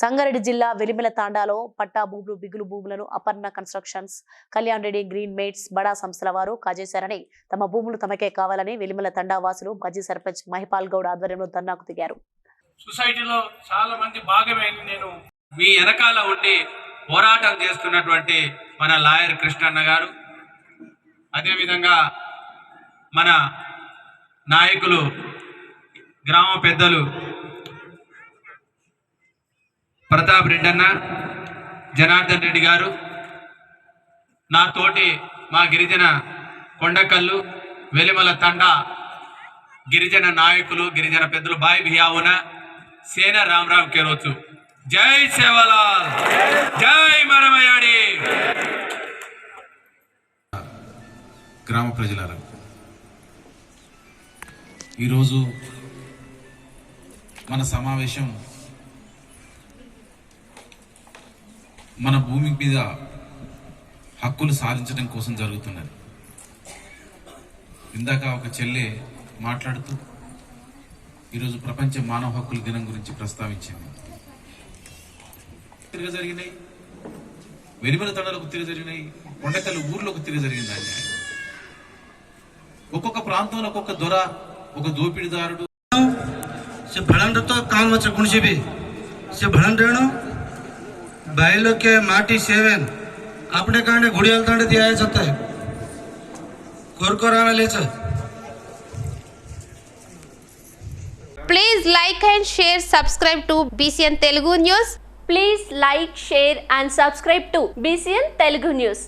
సంగారెడ్డి జిల్లా వెలిమెల తాండాలో పట్టా భూములు బిగులు భూములను Aparna constructions Kalyan Reddy green mates బడా సంస్థల వారు కాజేశారని తమ భూములు తమకే కావాలని వెలిమెల తండా వాసులు మాజీ సర్పంచ్ మహిపాల్ గౌడ్ ఆధ్వర్యంలో ధర్నాకు దిగారు. సొసైటీలో చాలా మంది భాగమైన నేను మీ వెనకాల ఉండి పోరాటం చేస్తున్నటువంటి మన లాయర్ కృష్ణన్న గారు అదేవిధంగా మన నాయకులు గ్రామ పెద్దలు ప్రతాప్ రెడ్డి అన్న జనార్దన్ రెడ్డి గారు నా తోటి మా గిరిజన కొండకల్లు వెలిమల తండ గిరిజన నాయకులు గిరిజన పెద్దలు బాయ్ బియావున సేన రామరామ్ కేరోచు. జై సేవలాల్! జై మరమయాడి! గ్రామ ప్రజలారా ఈరోజు మన సమావేశం మన భూమి మీద హక్కులు సాధించడం కోసం జరుగుతున్నది. ఇందాక ఒక చెల్లె మాట్లాడుతూ ఈరోజు ప్రపంచ మానవ హక్కుల దినం గురించి ప్రస్తావించింది. తిరగ జరిగినాయి. వెలిమల తండలకు తిరిగి జరిగినాయి. కొండకల్లి ఊర్లోకి తిరిగి జరిగిందండి ఒక్కొక్క ప్రాంతంలో ఒక్కొక్క దొర ఒక దోపిడిదారుడు. భళండతో కాల్వచ్చ గుణిచిబి. భళం రేణు ભાઈ લોગ કે માટી સેવેન આપણે કારણે ઘોડિયાલ તળેથી આવ્યા છતાં કોરકોર આવેલે છે Please like and share subscribe to BCN Telugu News. Please like, share and subscribe to BCN Telugu News.